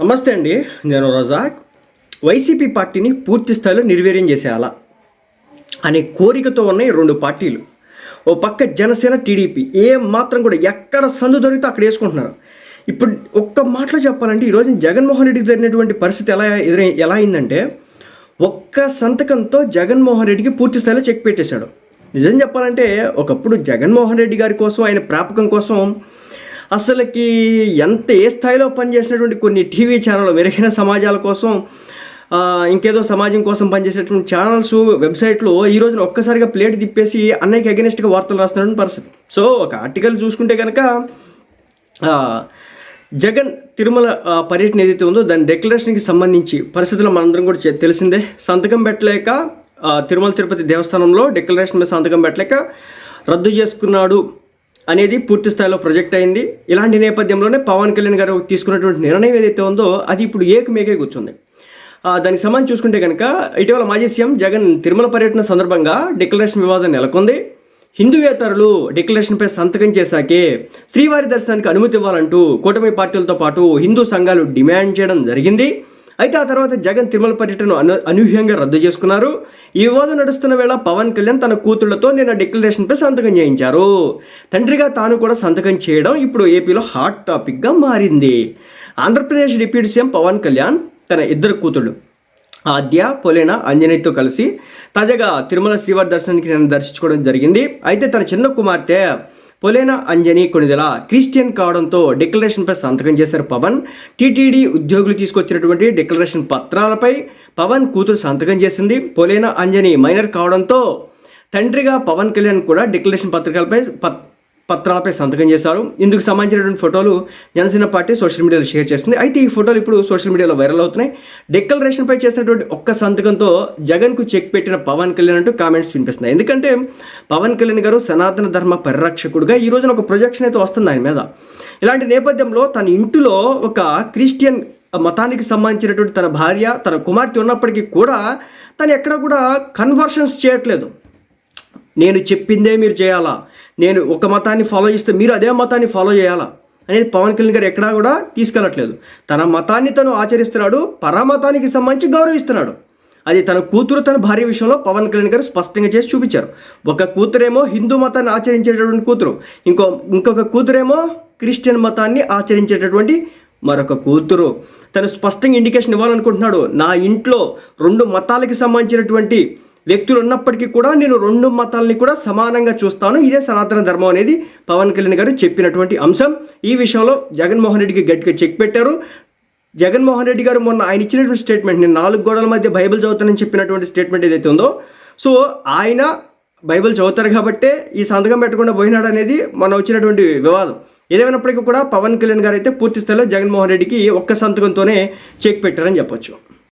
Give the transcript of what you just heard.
నమస్తే అండి నేను రజాక్. వైసీపీ పార్టీని పూర్తి స్థాయిలో నిర్వీర్యం చేసేయాలా అనే కోరికతో ఉన్నాయి రెండు పార్టీలు. ఓ పక్క జనసేన టీడీపీ ఏం మాత్రం కూడా ఎక్కడ సందు దొరికితే అక్కడ వేసుకుంటున్నారు. ఇప్పుడు ఒక్క మాటలో చెప్పాలంటే ఈరోజు జగన్మోహన్ రెడ్డికి జరిగినటువంటి పరిస్థితి ఎలా ఎదురై ఎలా అయిందంటే ఒక్క సంతకంతో జగన్మోహన్ రెడ్డికి పూర్తి స్థాయిలో చెక్ పెట్టేశాడు. నిజం చెప్పాలంటే ఒకప్పుడు జగన్మోహన్ రెడ్డి గారి కోసం ఆయన ప్రాపకం కోసం అసలుకి ఎంత ఏ స్థాయిలో పనిచేసినటువంటి కొన్ని టీవీ ఛానల్ మెరుగైన సమాజాల కోసం ఇంకేదో సమాజం కోసం పనిచేసేటువంటి ఛానల్స్ వెబ్సైట్లో ఈ రోజున ఒక్కసారిగా ప్లేట్ తిప్పేసి అన్నయ్యకి అగెనిస్ట్గా వార్తలు రాస్తున్నటువంటి పరిస్థితి. సో ఒక ఆర్టికల్ చూసుకుంటే కనుక జగన్ తిరుమల పర్యటన ఏదైతే ఉందో దాని డెక్లరేషన్కి సంబంధించి పరిస్థితులు మనందరం కూడా తెలిసిందే. సంతకం పెట్టలేక తిరుమల తిరుపతి దేవస్థానంలో డెక్లరేషన్ మీద సంతకం పెట్టలేక రద్దు చేసుకున్నాడు అనేది పూర్తి స్థాయిలో ప్రొజెక్ట్ అయింది. ఇలాంటి నేపథ్యంలోనే పవన్ కళ్యాణ్ గారు తీసుకున్నటువంటి నిర్ణయం ఏదైతే ఉందో అది ఇప్పుడు ఏకమేకే కూర్చుంది. దానికి సంబంధించి చూసుకుంటే కనుక ఇటీవల మాజీ సీఎం జగన్ తిరుమల పర్యటన సందర్భంగా డిక్లరేషన్ వివాదం నెలకొంది. హిందూవేతరులు డిక్లరేషన్పై సంతకం చేశాకే శ్రీవారి దర్శనానికి అనుమతి ఇవ్వాలంటూ కూటమి పార్టీలతో పాటు హిందూ సంఘాలు డిమాండ్ చేయడం జరిగింది. అయితే ఆ తర్వాత జగన్ తిరుమల పర్యటన అను అనూహ్యంగా రద్దు చేసుకున్నారు. ఈ వివాదం నడుస్తున్న వేళ పవన్ కళ్యాణ్ తన కూతుళ్ళతో నిన్న డిక్లరేషన్పై సంతకం చేయించారు. తండ్రిగా తాను కూడా సంతకం చేయడం ఇప్పుడు ఏపీలో హాట్ టాపిక్గా మారింది. ఆంధ్రప్రదేశ్ డిప్యూటీ సీఎం పవన్ కళ్యాణ్ తన ఇద్దరు కూతుళ్ళు ఆద్య పొలేన అంజనేయతో కలిసి తాజాగా తిరుమల శ్రీవారి దర్శనానికి నేను దర్శించుకోవడం జరిగింది. అయితే తన చిన్న కుమార్తె పొలేన అంజని కొనిదెల క్రిస్టియన్ కావడంతో డిక్లరేషన్పై సంతకం చేశారు పవన్. టీటీడీ ఉద్యోగులు తీసుకొచ్చినటువంటి డిక్లరేషన్ పత్రాలపై పవన్ కూతురు సంతకం చేసింది. పొలేన అంజని మైనర్ కావడంతో తండ్రిగా పవన్ కళ్యాణ్ కూడా డిక్లరేషన్ పత్రికలపై పత్రాలపై సంతకం చేశారు. ఇందుకు సంబంధించినటువంటి ఫోటోలు జనసేన పార్టీ సోషల్ మీడియాలో షేర్ చేస్తుంది. అయితే ఈ ఫోటోలు ఇప్పుడు సోషల్ మీడియాలో వైరల్ అవుతున్నాయి. డిక్లరేషన్పై చేసినటువంటి ఒక్క సంతకంతో జగన్కు చెక్ పెట్టిన పవన్ కళ్యాణ్ అంటూ కామెంట్స్ వినిపిస్తున్నాయి. ఎందుకంటే పవన్ కళ్యాణ్ గారు సనాతన ధర్మ పరిరక్షకుడుగా ఈ రోజున ఒక ప్రొజెక్షన్ అయితే వస్తుంది ఆయన మీద. ఇలాంటి నేపథ్యంలో తన ఇంటిలో ఒక క్రిస్టియన్ మతానికి సంబంధించినటువంటి తన భార్య తన కుమార్తె ఉన్నప్పటికీ కూడా తను ఎక్కడ కూడా కన్వర్షన్స్ చేయట్లేదు. నేను చెప్పిందే మీరు చేయాలా? నేను ఒక మతాన్ని ఫాలో చేస్తే మీరు అదే మతాన్ని ఫాలో చేయాలా? అనేది పవన్ కళ్యాణ్ గారు ఎక్కడా కూడా తీసుకెళ్ళట్లేదు. తన మతాన్ని తను ఆచరిస్తున్నాడు పరమతానికి సంబంధించి గౌరవిస్తున్నాడు. అది తన కూతురు తన భార్య విషయంలో పవన్ కళ్యాణ్ గారు స్పష్టంగా చేసి చూపించారు. ఒక కూతురేమో హిందూ మతాన్ని ఆచరించేటటువంటి కూతురు ఇంకో ఇంకొక కూతురేమో క్రిస్టియన్ మతాన్ని ఆచరించేటటువంటి మరొక కూతురు. తను స్పష్టంగా ఇండికేషన్ ఇవ్వాలనుకుంటున్నాడు నా ఇంట్లో రెండు మతాలకి సంబంధించినటువంటి వ్యక్తులు ఉన్నప్పటికీ కూడా నేను రెండు మతాలని కూడా సమానంగా చూస్తాను. ఇదే సనాతన ధర్మం అనేది పవన్ కళ్యాణ్ గారు చెప్పినటువంటి అంశం. ఈ విషయంలో జగన్మోహన్ రెడ్డికి గట్టిగా చెక్ పెట్టారు. జగన్మోహన్ రెడ్డి గారు మొన్న ఆయన ఇచ్చినటువంటి స్టేట్మెంట్ నేను నాలుగు గోడల మధ్య బైబిల్ చదువుతానని చెప్పినటువంటి స్టేట్మెంట్ ఏదైతే ఉందో సో ఆయన బైబిల్ చదువుతారు కాబట్టే ఈ సంతకం పెట్టకుండా పోయినాడు అనేది మన వచ్చినటువంటి వివాదం. ఏదేమైనప్పటికీ కూడా పవన్ కళ్యాణ్ గారు అయితే పూర్తి స్థాయిలో జగన్మోహన్ రెడ్డికి ఒక్క సంతకంతోనే చెక్ పెట్టారని చెప్పొచ్చు.